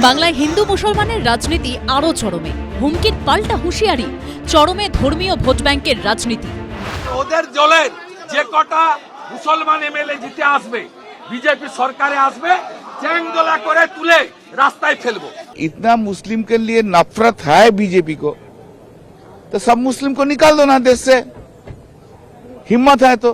বাংলায় হিন্দু মুসলমানের রাজনীতি আরও চরমে। হুমকির পাল্টা হুঁশিয়ারি চরমে ধর্মীয় ভোট ব্যাংকের রাজনীতি। ওদের জলের যে কটা মুসলমান এমএলএ জিতে আসবে বিজেপি সরকারে আসবে চেঙ্গলা করে তুলে রাস্তায় ফেলব। ইতনা মুসলিম কে লিয়ে নফরত হ্যায় বিজেপি কো। তো সব মুসলিম কো নিকাল দো না দেশ সে। হিম্মত হ্যায় তো।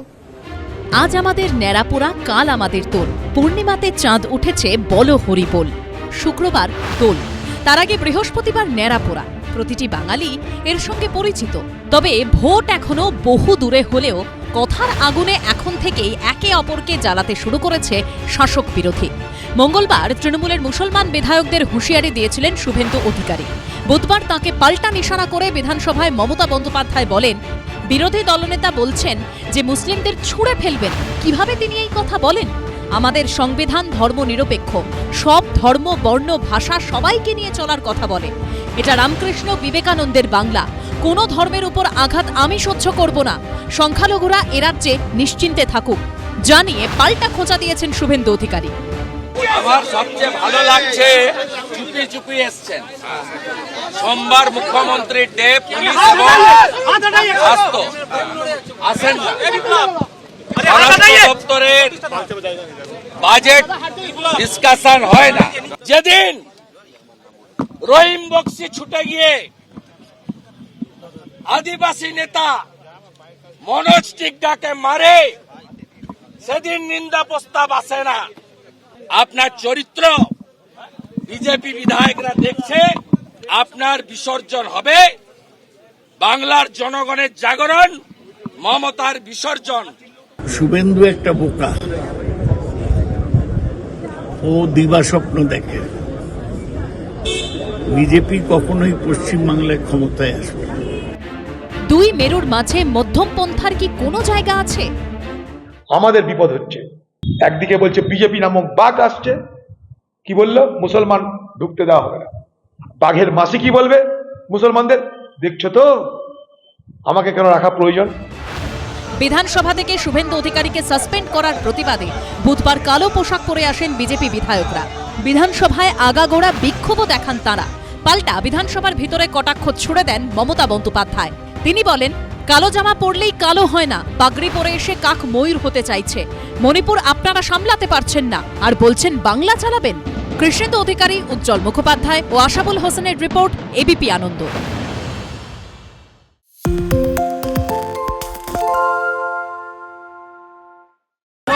আজ আমাদের ন্যাড়াপোড়া কাল আমাদের তোর পূর্ণিমাতে চাঁদ উঠেছে বল হরিবোল শুক্রবার দোল। তার আগে বৃহস্পতিবার ন্যাড়াপোড়া। প্রতিটি বাঙালি এর সঙ্গে পরিচিত। তবে ভোট এখনও বহু দূরে হলেও কথার আগুনে এখন থেকেই একে অপরকে জ্বালাতে শুরু করেছে শাসক বিরোধী। মঙ্গলবার তৃণমূলের মুসলমান বিধায়কদের হুঁশিয়ারি দিয়েছিলেন শুভেন্দু অধিকারী। বুধবার তাকে পাল্টা নিশানা করে বিধানসভায় মমতা বন্দ্যোপাধ্যায় বলেন, বিরোধী দলনেতা বলছেন যে মুসলিমদের ছুঁড়ে ফেলবেন। কীভাবে তিনি এই কথা বলেন? আমাদের সংবিধান ধর্মনিরপেক্ষ সব ধর্ম বর্ণ ভাষা সবাইকে নিয়ে চলার কথা বলে এটা রামকৃষ্ণ বিবেকানন্দের বাংলা কোনো ধর্মের উপর আঘাত আমি সহ্য করব না সংখ্যালঘুরা এ রাজ্যে নিশ্চিন্তে থাকুক জানিয়ে পাল্টা খোঁচা দিয়েছেন শুভেন্দু অধিকারী আমার সবচেয়ে ভালো লাগছে চুপি চুপি এসছেন সোমবার মুখ্যমন্ত্রীর ডে পুলিশ এবং স্বাস্থ্য আসেন না দপ্তরের বাজেট ডিসকাশন হয় না। যেদিন রহিম বক্সি ছুটে গিয়ে আদিবাসী নেতা মনোজ টিকডাকে মারে, সেদিন নিন্দা প্রস্তাব আসে না। আপনার চরিত্র বিজেপি বিধায়করা দেখছে, আপনার বিসর্জন হবে। বাংলার জনগণের জাগরণ, মমতার বিসর্জন। শুভেন্দু একটা বোকা। ও দিবা স্বপ্ন দেখে। বিজেপি কখনোই পশ্চিমবাংলায় ক্ষমতায় আসবে দুই মেরুর মাঝে মধ্যম পন্থার কি কোনো জায়গা আছে? আমাদের বিপদ হচ্ছে। একদিকে বলছে বিজেপি নামক বাঘ আসছে। কি বলল? মুসলমান ঢুকতে দেওয়া হবে না। বাঘের মাসি কি বলবে? মুসলমানদের? দেখছ তো? আমাকে কেন রাখা প্রয়োজন? বিধানসভা থেকে শুভেন্দু অধিকারীকে সাসপেন্ড করার প্রতিবাদে বুধবার কালো পোশাক পরে আসেন বিজেপি বিধায়করা। বিধানসভায় আগাগোড়া বিক্ষোভও দেখান তারা। পাল্টা বিধানসভার ভিতরে কটাক্ষ ছুড়ে দেন মমতা বন্দ্যোপাধ্যায়। তিনি বলেন, কালো জামা পরলেই কালো হয় না, পাগড়ি পরে এসে কাক ময়ূর হতে চাইছে। মণিপুর আপনারা সামলাতে পারছেন না, আর বলছেন বাংলা চালাবেন। কৃষ্ণেন্দু অধিকারী, উজ্জ্বল মুখোপাধ্যায় ও আশাবুল হোসেনের রিপোর্ট এবিপি আনন্দ।